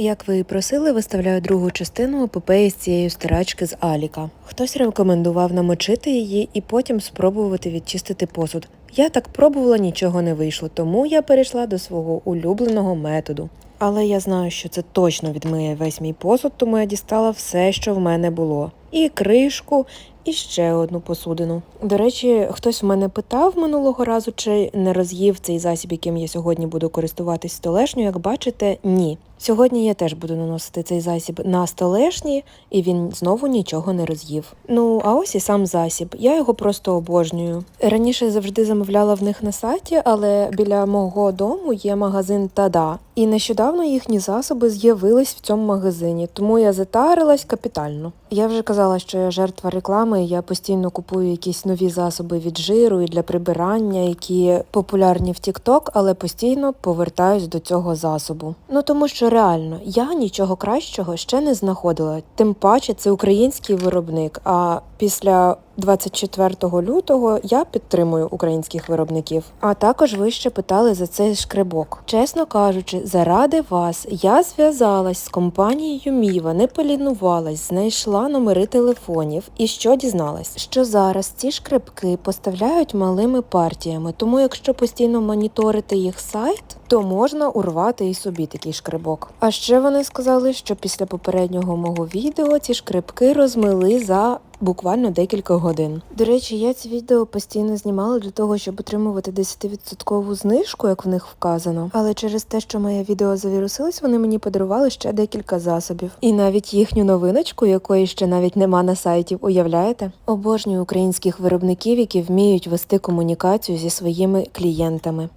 Як ви і просили, виставляю другу частину епопеї з цієї стирачки з Аліка. Хтось рекомендував намочити її і потім спробувати відчистити посуд. Я так пробувала, нічого не вийшло, тому я перейшла до свого улюбленого методу. Але я знаю, що це точно відмиє весь мій посуд, тому я дістала все, що в мене було. І кришку, і ще одну посудину. До речі, хтось в мене питав минулого разу, чи не роз'їв цей засіб, яким я сьогодні буду користуватись столешню. Як бачите, ні. Сьогодні я теж буду наносити цей засіб на столешні, і він знову нічого не роз'їв. Ну а ось і сам засіб. Я його просто обожнюю. Раніше завжди замовляла в них на сайті, але біля мого дому є магазин Тада. І нещодавно їхні засоби з'явились в цьому магазині, тому я затарилась капітально. Я вже казала, що я жертва реклами. Я постійно купую якісь нові засоби від жиру і для прибирання, які популярні в TikTok, але постійно повертаюсь до цього засобу. Ну тому що реально я нічого кращого ще не знаходила. Тим паче це український виробник. А після 24 лютого я підтримую українських виробників. А також ви ще питали за цей шкребок. Чесно кажучи, заради вас я зв'язалась з компанією Міва, не полінувалась, знайшла номери телефонів і що дізналась, що зараз ці шкребки поставляють малими партіями, тому якщо постійно моніторити їх сайт, то можна урвати і собі такий шкребок. А ще вони сказали, що після попереднього мого відео ці шкребки розмили за буквально декілька годин. До речі, я ці відео постійно знімала для того, щоб отримувати 10% знижку, як в них вказано. Але через те, що моє відео завірусилось, вони мені подарували ще декілька засобів. І навіть їхню новиночку, якої ще навіть нема на сайті, уявляєте? Обожнюю українських виробників, які вміють вести комунікацію зі своїми клієнтами.